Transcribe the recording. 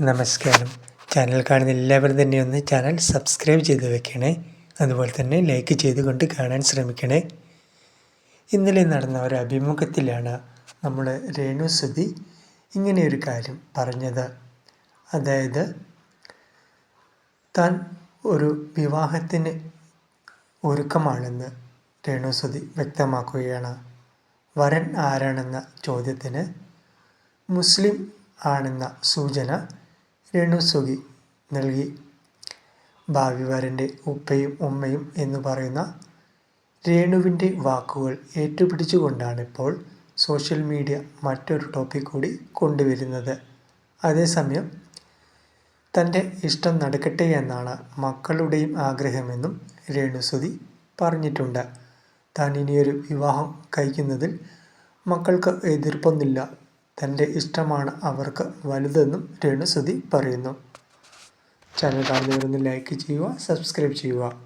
നമസ്കാരം. ചാനൽ കാണുന്ന എല്ലാവരും തന്നെ ഒന്ന് ചാനൽ സബ്സ്ക്രൈബ് ചെയ്ത് വെക്കണേ. അതുപോലെ തന്നെ ലൈക്ക് ചെയ്തുകൊണ്ട് കാണാൻ ശ്രമിക്കണേ. ഇന്നലെ നടന്ന ഒരു അഭിമുഖത്തിലാണ് നമ്മൾ രേണു സുധി ഇങ്ങനെയൊരു കാര്യം പറഞ്ഞത്. അതായത് താൻ ഒരു വിവാഹത്തിന് ഒരുക്കമാണെന്ന് രേണു സുധി വ്യക്തമാക്കുകയാണ്. വരൻ ആരാണെന്ന ചോദ്യത്തിന് മുസ്ലിം ആണെന്ന സൂചന രേണു സുഖി നൽകി. ഭാവി വരന്റെ ഉപ്പയും ഉമ്മയും എന്ന് പറയുന്ന രേണുവിന്റെ വാക്കുകൾ ഏറ്റുപിടിച്ചുകൊണ്ടാണ് ഇപ്പോൾ സോഷ്യൽ മീഡിയ മറ്റൊരു ടോപ്പിക് കൂടി കൊണ്ടുവരുന്നത്. അതേസമയം തന്റെ ഇഷ്ടം നടക്കട്ടെ എന്നാണ് മക്കളുടെയും ആഗ്രഹമെന്നും രേണുസുതി പറഞ്ഞിട്ടുണ്ട്. താൻ ഇനിയൊരു വിവാഹം കഴിക്കുന്നതിൽ മക്കൾക്ക് എതിർപ്പൊന്നുമില്ല തന്റെ ഇഷ്ടമാണ് അവർക്ക് വലുതെന്നും രേണുസുതി പറയുന്നു. ചാനൽ കാണുന്നവരൊന്ന് ലൈക്ക് ചെയ്യുക സബ്സ്ക്രൈബ് ചെയ്യുക.